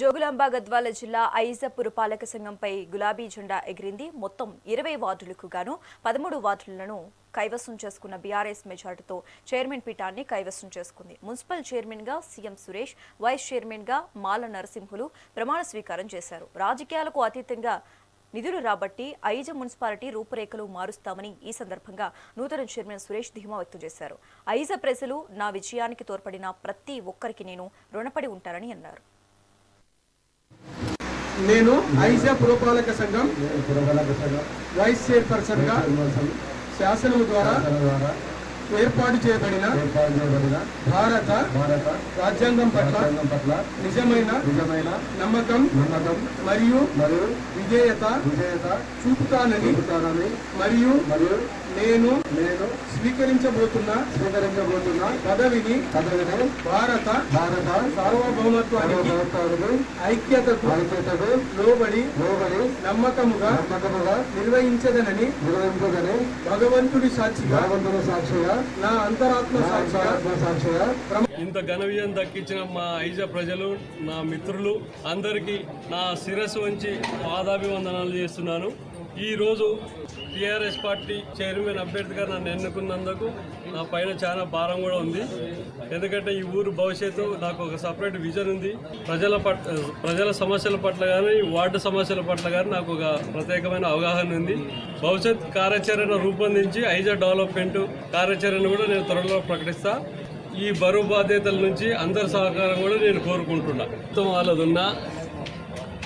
జోగులాంబ గద్వాల జిల్లా ఐజ పాలక సంఘంపై గులాబీ జెండా ఎగిరింది. మొత్తం ఇరవై వార్డులకు గాను పదమూడు వార్డులను కైవసం చేసుకున్న బీఆర్ఎస్ మెజార్టీతో చైర్మన్ పీఠాన్ని కైవసం చేసుకుంది. మున్సిపల్ చైర్మన్గా సీఎం సురేష్ వైస్ చైర్మన్గా మాల నరసింహులు ప్రమాణ స్వీకారం చేశారు. రాజకీయాలకు అతీతంగా నిధులు రాబట్టి ఐజ మున్సిపాలిటీ రూపురేఖలు మారుస్తామని ఈ సందర్భంగా నూతన చైర్మన్ సురేష్ ధీమా వ్యక్తం చేశారు. ఐజ ప్రజలు నా విజయానికి తోడ్పడిన ప్రతి ఒక్కరికి నేను రుణపడి ఉంటానని అన్నారు. నేను ఐజా పురపాలక సంఘం వైస్ చైర్పర్సన్గా చైర్మన్ శాసనం ద్వారా ఏర్పాటు చేయబడిన ఏర్పాటు చేయబడిన భారత భారత రాజ్యాంగం పట్ల పట్ల నిజమైన నిజమైన నమ్మకం నమ్మకం మరియు మరియు విధేయత విజేత చూపుతానని చూపుతానని మరియు మరియు నేను నేను స్వీకరించబోతున్న స్వీకరించబోతున్న పదవిని పదవిని భారత భారత సార్వభౌమత్వానికి ఐక్యతకు ఐక్యతకు లోబడి లోబడి నమ్మకముగా నమ్మకముగా నిర్వహించదనని నిర్వహించదని భగవంతుడి సాక్షిగా భగవంతుని సాక్షిగా నా అంతరాత్మ నా సాక్షిగా అంతరాత్మ సాక్షిగా. ఇంత ఘన విజయం దక్కించిన మా ఐజ ప్రజలు నా మిత్రులు అందరికీ నా శిరస్సు వంచి పాదాభివందనాలు చేస్తున్నాను. ఈరోజు టీఆర్ఎస్ పార్టీ చైర్మన్ అభ్యర్థిగా నన్ను ఎన్నుకున్నందుకు నా పైన చాలా భారం కూడా ఉంది. ఎందుకంటే ఈ ఊరు భవిష్యత్తు నాకు ఒక సపరేట్ విజన్ ఉంది. ప్రజల పట్ల ప్రజల సమస్యల పట్ల కానీ వార్డు సమస్యల పట్ల కానీ నాకు ఒక ప్రత్యేకమైన అవగాహన ఉంది. భవిష్యత్ కార్యాచరణ రూపొందించి ఐజా డెవలప్మెంట్ కార్యాచరణ కూడా నేను త్వరలో ప్రకటిస్తా. ఈ బరువు బాధ్యతల నుంచి అందరి సహకారం కూడా నేను కోరుకుంటున్నా. మొత్తం వాళ్ళదున్నా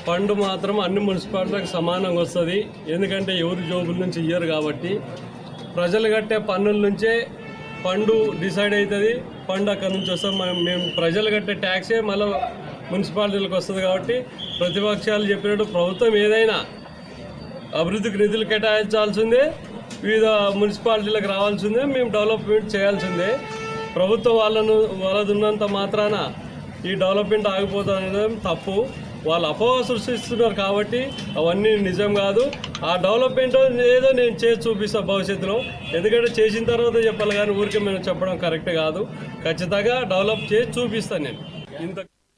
ఫండ్ మాత్రం అన్ని మున్సిపాలిటీలకు సమానంగా వస్తుంది. ఎందుకంటే ఎవరు జోబుల నుంచి ఇయ్యరు కాబట్టి. ప్రజలు కట్టే పన్నుల నుంచే ఫండ్ డిసైడ్ అవుతుంది ఫండ్ అక్కడ నుంచి వస్తాం మనం మేము ప్రజలు కట్టే ట్యాక్సే మళ్ళీ మున్సిపాలిటీలకు వస్తుంది కాబట్టి ప్రతిపక్షాలు చెప్పినట్టు ప్రభుత్వం ఏదైనా అభివృద్ధికి నిధులు కేటాయించాల్సిందే. వివిధ మున్సిపాలిటీలకు రావాల్సిందే. మేము డెవలప్మెంట్ చేయాల్సిందే. ప్రభుత్వం వాళ్ళను వాళ్ళది ఉన్నంత మాత్రాన ఈ డెవలప్మెంట్ ఆగిపోతుంది తప్పు. వాళ్ళు అపోహ సృష్టిస్తున్నారు కాబట్టి అవన్నీ నిజం కాదు. ఆ డెవలప్మెంట్ ఏదో నేను చేసి చూపిస్తాను భవిష్యత్తులో. ఎందుకంటే చేసిన తర్వాత చెప్పాలి కానీ ఊరికే మేము చెప్పడం కరెక్ట్ కాదు. ఖచ్చితంగా డెవలప్ చేసి చూపిస్తాను నేను. ఇంత